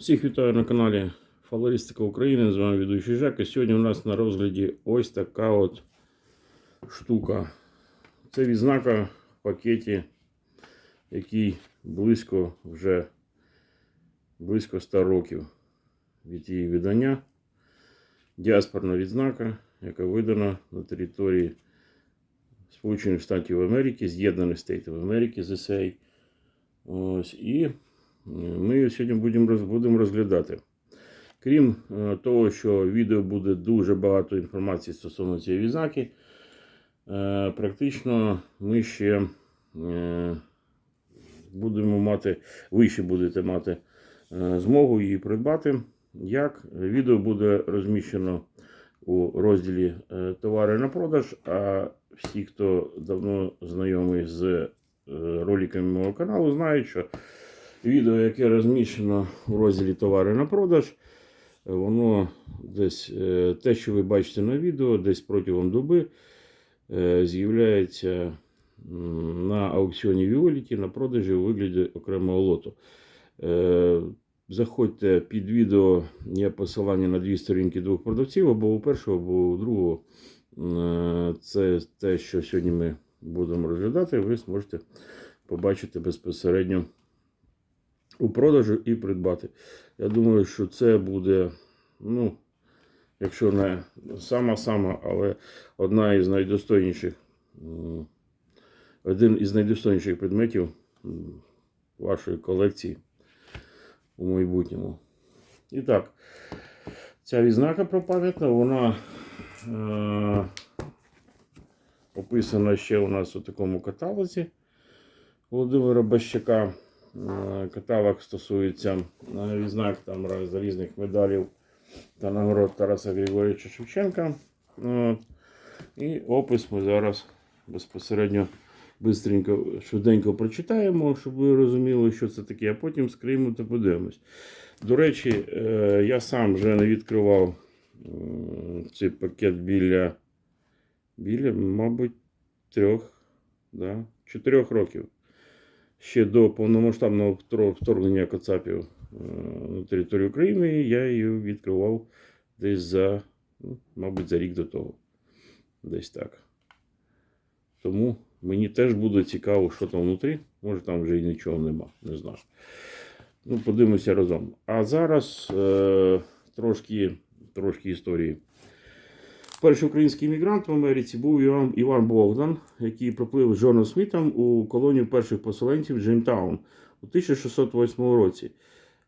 Всіх вітаю на каналі Фалористика України. З вами ведучий Жак. І сьогодні у нас на розгляді ось така от штука. Це відзнака в пакеті, який близько вже близько 100 років від її видання. Діаспорна відзнака, яка видана на території Сполучених Штатів Америки, З'єднаних Штатів Америки, ZSA. Ось, і ми її сьогодні будемо, будемо розглядати. Крім е, того, що відео буде дуже багато інформації стосовно цієї відзнаки, е, практично ми ще е, будемо мати, ви ще будете мати змогу її придбати. Як відео буде розміщено у розділі Товари на продаж, а всі, хто давно знайомий з роликами мого каналу, знають, що відео, яке розміщено у розділі Товари на продаж, воно десь е, те, що ви бачите на відео, десь протягом доби е, з'являється на аукціоні Віоліті на продажі у вигляді окремого лоту. Е, Заходьте під відео, є посилання на дві сторінки двох продавців, або у першого, або у другого. Це те, що сьогодні ми будемо розглядати, ви зможете побачити безпосередньо у продажу і придбати. Я думаю, що це буде, ну, якщо не сама-сама, але одна із найдостойніших, один із найдостойніших предметів вашої колекції у майбутньому. І так, ця відзнака пропам'ятна, вона е, описана ще у нас у такому каталозі Володимира Бащака. Е, Каталог стосується е, відзнак там раз- різних медалів та нагород Тараса Григорьовича Шевченка. І опис ми зараз безпосередньо бистренько, швиденько прочитаємо, щоб ви розуміли, що це таке, а потім скриємо та подивимось. До речі, е, я сам вже не відкривав цей пакет біля, біля мабуть, трьох, да, чотирьох років. Ще до повномасштабного вторгнення Кацапів е, на територію України я її відкривав десь за, ну, мабуть, за рік до того. Десь так. Тому мені теж буде цікаво, що там внутрі. Може там вже і нічого нема, не знаю. Ну, подивимося разом. А зараз е, трошки, трошки історії. Перший український іммігрант в Америці був Іван, Іван Богдан, який проплив з Джоном Смітом у колонію перших поселенців Джеймтаун у 1608 році.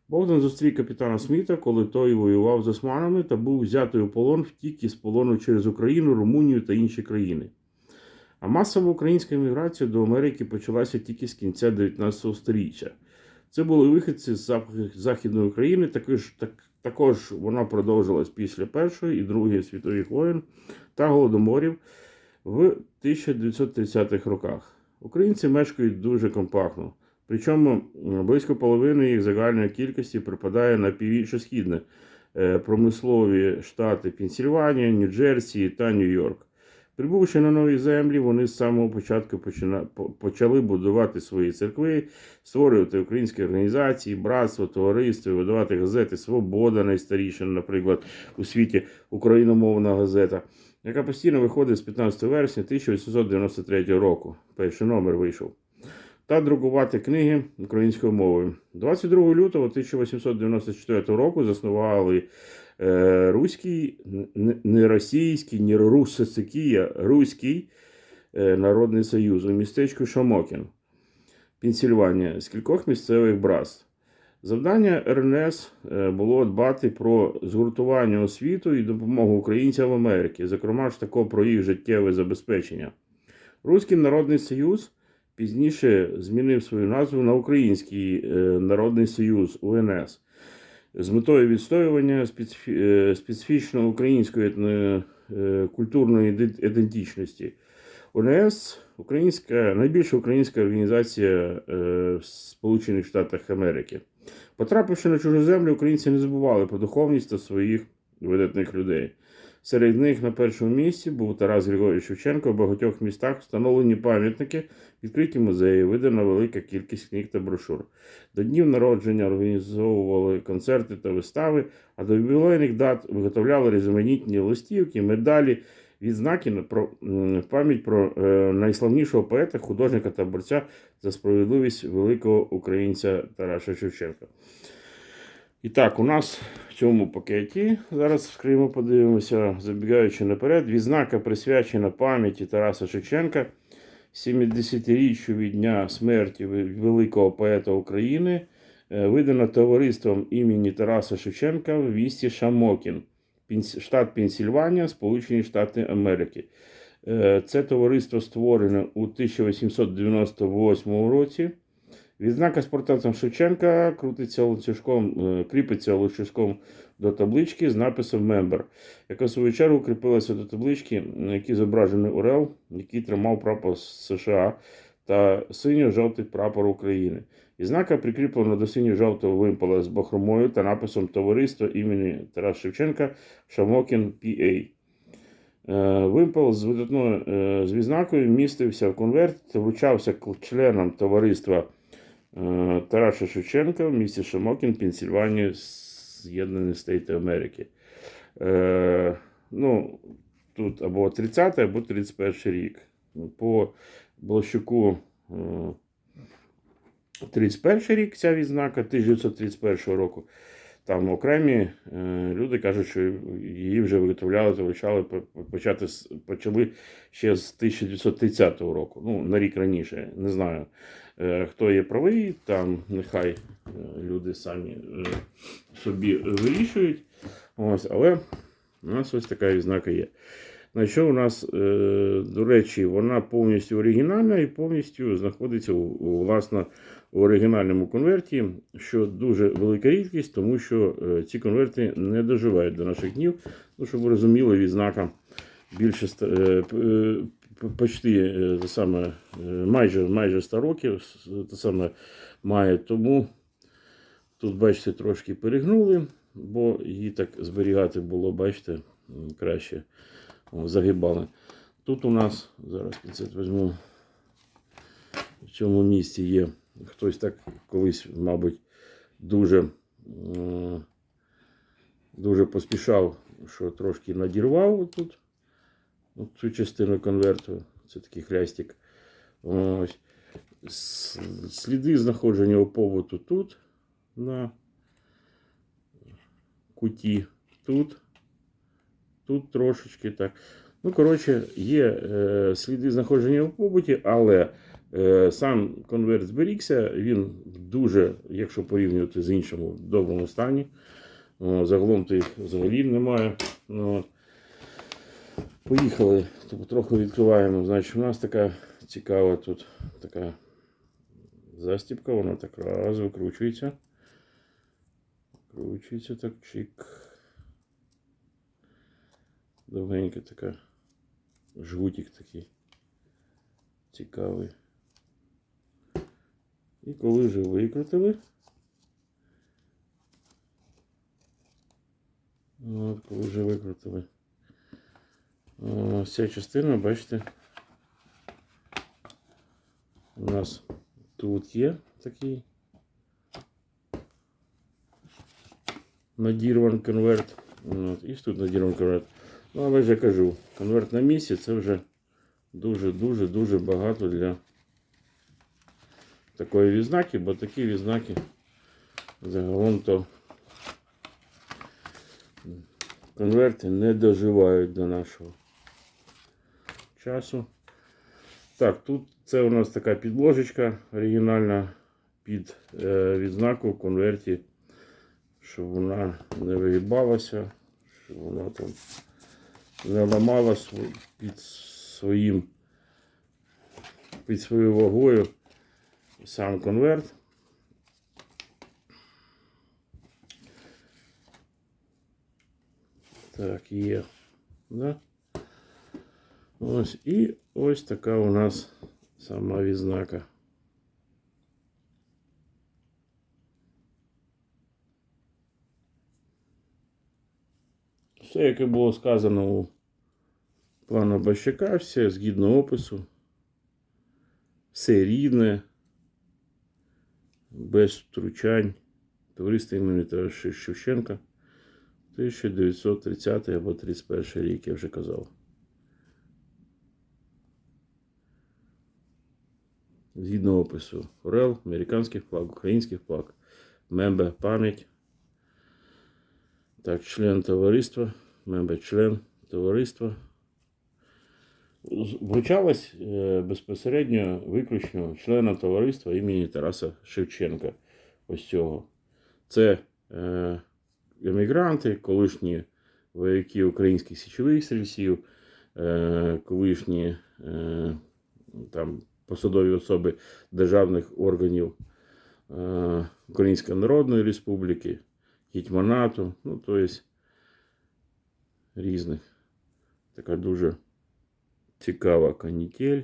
Богдан зустрів капітана Сміта, коли той воював з османами та був взятий у полон, втік із полону через Україну, Румунію та інші країни. А масова українська еміграція до Америки почалася тільки з кінця 19 століття. Це були вихідці з Західної України, також, так, також вона продовжилась після Першої і Другої світових воєн та голодоморів в 1930-х роках. Українці мешкають дуже компактно, причому близько половини їх загальної кількості припадає на північно-східне е, промислові штати Пенсільванія, Нью-Джерсі та Нью-Йорк. Прибувши на нові землі, вони з самого початку почали будувати свої церкви, створювати українські організації, братство, товариство, видавати газети Свобода, найстаріша, наприклад, у світі україномовна газета, яка постійно виходить з 15 вересня 1893 року. Перший номер вийшов. Та друкувати книги українською мовою. 22 лютого 1894 року заснували руський, не російський, не руссоцикий, а Руський е, Народний Союз у містечку Шамокін, Пенсільванія, з кількох місцевих братств. Завдання РНС е, було дбати про згуртування освіту і допомогу українцям в Америці, зокрема ж тако про їх життєве забезпечення. Руський Народний Союз пізніше змінив свою назву на Український е, Народний Союз УНС з метою відстоювання е, специфічно української е, культурної ідентичності. УНС українська, найбільша українська організація е, в Сполучених Штатах Америки. Потрапивши на чужу землю, українці не забували про духовність та своїх видатних людей. Серед них на першому місці був Тарас Григорійович Шевченко. В багатьох містах встановлені пам'ятники, відкриті музеї, видана велика кількість книг та брошур. До днів народження організовували концерти та вистави, а до ювілейних дат виготовляли різноманітні листівки, медалі, відзнаки про пам'ять про е, найславнішого поета, художника та борця за справедливість великого українця Тараса Шевченка. І так, у нас в цьому пакеті зараз вскриємо, подивимося, забігаючи наперед, відзнака присвячена пам'яті Тараса Шевченка, 70-річчю від дня смерті великого поета України, е, видана товариством імені Тараса Шевченка в місті Шамокін, штат Пенсільванія, Сполучені Штати Америки. Е, Це товариство створено у 1898 році. Відзнака з портретом Шевченка крутиться ланцюжком, е, кріпиться ланцюжком до таблички з написом Мембер, яка в свою чергу кріпилася до таблички, на якій зображений Орел, який тримав прапор США та синьо-жовтий прапор України. Відзнака прикріплена до синьо-жовтого вимпела з бахромою та написом Товариство імені Тараса Шевченка Шамокін PA. Е, Вимпел з видатною е, з відзнакою містився в конверті та вручався членам товариства Тараса Шевченка в місті Шамокін, Пенсільванія, З'єднані Штати Америки. Е, ну, тут або 30 або 31 рік. По Блощуку е, 31 рік ця відзнака 1931 року. Там окремі е, люди кажуть, що її вже виготовляли по- почати почали ще з 1930 року. Ну, на рік раніше. Не знаю, е, хто є правий, там нехай е, люди самі е, собі вирішують. Ось, але у нас ось така відзнака є. На що у нас, е, до речі, вона повністю оригінальна і повністю знаходиться власне, у оригінальному конверті, що дуже велика рідкість, тому що е, ці конверти не доживають до наших днів. Ну, щоб ви розуміли, відзнака більше е, е, почти е, те саме, е, майже, майже 100 років те саме має. Тому тут, бачите, трошки перегнули, бо її так зберігати було, бачите, краще загибали. Тут у нас, зараз пінцет візьму, в цьому місці є хтось так колись, мабуть, дуже, дуже поспішав, що трошки надірвав тут цю частину конверту. Це такий хлястик. Ось. Сліди знаходження у побуту тут, на куті, тут, тут трошечки так. Ну, коротше, є е, сліди знаходження у побуті, але е, сам конверт зберігся, він в дуже, якщо порівнювати з іншим, в доброму стані. О, загалом то взагалі немає. Ну. Поїхали, тобто трохи відкриваємо. Значить, у нас така цікава тут така застіпка, вона так раз викручується. Викручується так чик. Довгенька така. Жгутик такий. Цікавий. І коли вже викрутили. От, коли вже викрутили. Ось ця частина, бачите, у нас тут є такий надірван конверт. От, і тут надірван конверт. Ну, але я кажу, конверт на місці це вже дуже-дуже дуже багато для такої відзнаки, бо такі відзнаки загалом то конверти не доживають до нашого часу. Так, тут це у нас така підложечка оригінальна під е, відзнаку конверті, щоб вона не вигибалася, щоб вона там не ламалась під своїм під своєю вагою сам конверт. Так, є. Да? Ось і ось така у нас сама відзнака. Все, яке було сказано у плану Бащака, все згідно опису. Все рідне, без втручань. Товариство імені Тараса Шевченка. 1930 або 31 рік, я вже казав. Згідно опису. Орел, американський флаг, український флаг, мембе пам'ять. Так, член товариства, мембе член товариства. Вручалось е, безпосередньо виключно членам товариства імені Тараса Шевченка. Ось цього. Це е, емігранти, колишні вояки українських січових стрільців, е, колишні там, посадові особи державних органів е, Української Народної Республіки, Гетьманату, ну, тобто різних. Така дуже цікава канітель.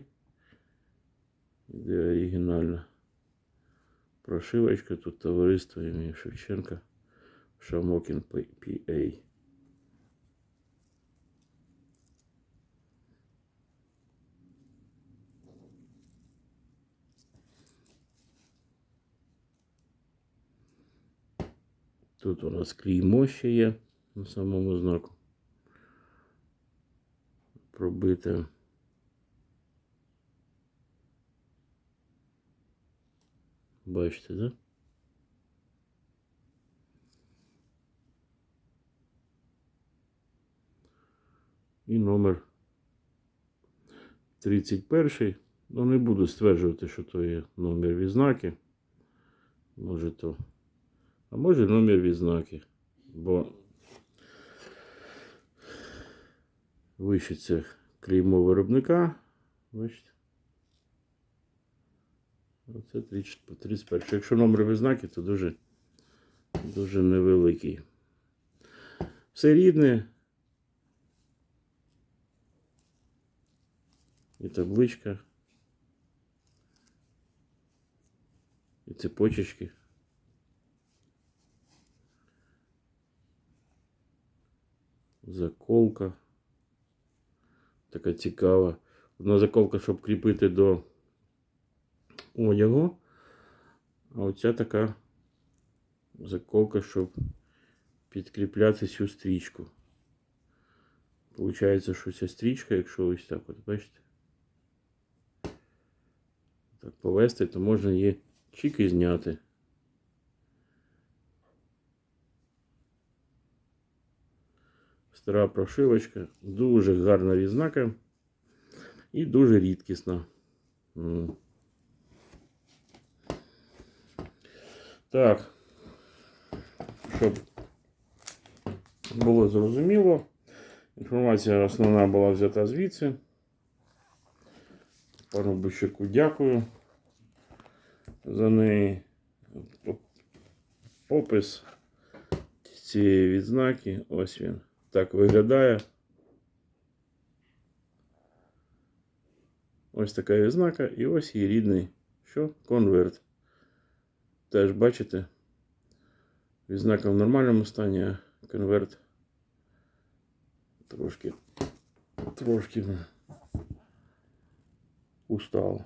Де оригінальна прошивочка. Тут товариство імені Шевченка. Шамокін PA. Тут у нас клеймо ще є на самому знаку. Пробите. Бачите, да? І номер 31. Ну, не буду стверджувати, що то є номер відзнаки. Може то. А може номер відзнаки. Бо вище це клеймо виробника. Бачите? Оце 30 31. Якщо номер відзнаки, то дуже, дуже невеликий. Все рідне. І табличка. І цепочечки. Заколка. Така цікава. Одна заколка, щоб кріпити до одягу. А оця така заколка, щоб підкріпляти цю стрічку. Получається, що ця стрічка, якщо ось так от, бачите, так повести, то можна її чик і зняти. Стара прошивочка, дуже гарна відзнака і дуже рідкісна. Так, щоб було зрозуміло, інформація основна була взята звідси. Пану Бущаку дякую за неї. Опис цієї відзнаки. Ось він. Так виглядає. Ось така відзнака і ось її рідний. Що? Конверт. Теж бачите, відзнака в нормальному стані, а конверт трошки, трошки устав.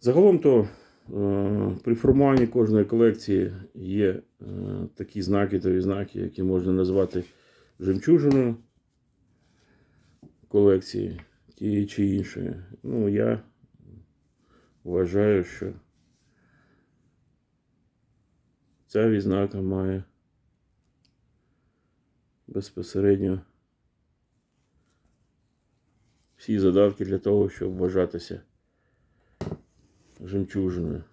Загалом то е, при формуванні кожної колекції є е, такі знаки та відзнаки, які можна назвати жемчужиною колекції тієї чи іншої. Ну, я вважаю, що ця відзнака має безпосередньо всі задатки для того, щоб вважатися жемчужиною.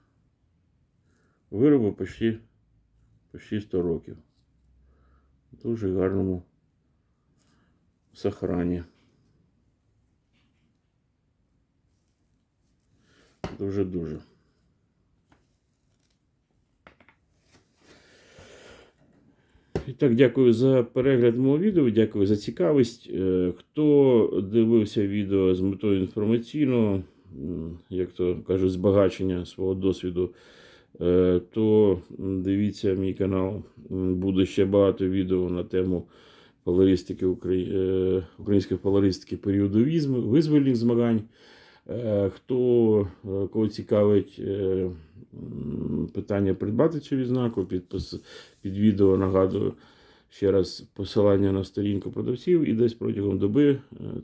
Виробу почти, почти 100 років. Дуже гарному сохрані. Дуже-дуже. І так, дякую за перегляд мого відео, дякую за цікавість. Е, Хто дивився відео з метою інформаційного, як то кажуть, збагачення свого досвіду, е, то дивіться мій канал. Буде ще багато відео на тему поларистики е, української поларистики періоду визвольних змагань. Е, Хто кого цікавить питання придбати цю відзнаку, під, під відео нагадую ще раз посилання на сторінку продавців, і десь протягом доби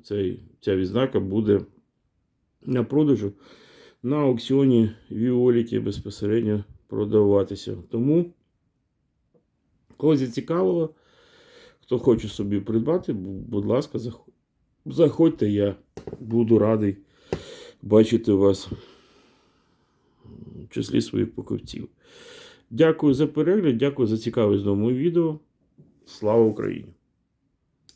цей, ця відзнака буде на продажу на аукціоні Віоліті безпосередньо продаватися. Тому, кого зацікавило, хто хоче собі придбати, будь ласка, заходьте, я буду радий бачити вас в числі своїх покупців. Дякую за перегляд, дякую за цікавість до моєму відео. Слава Україні!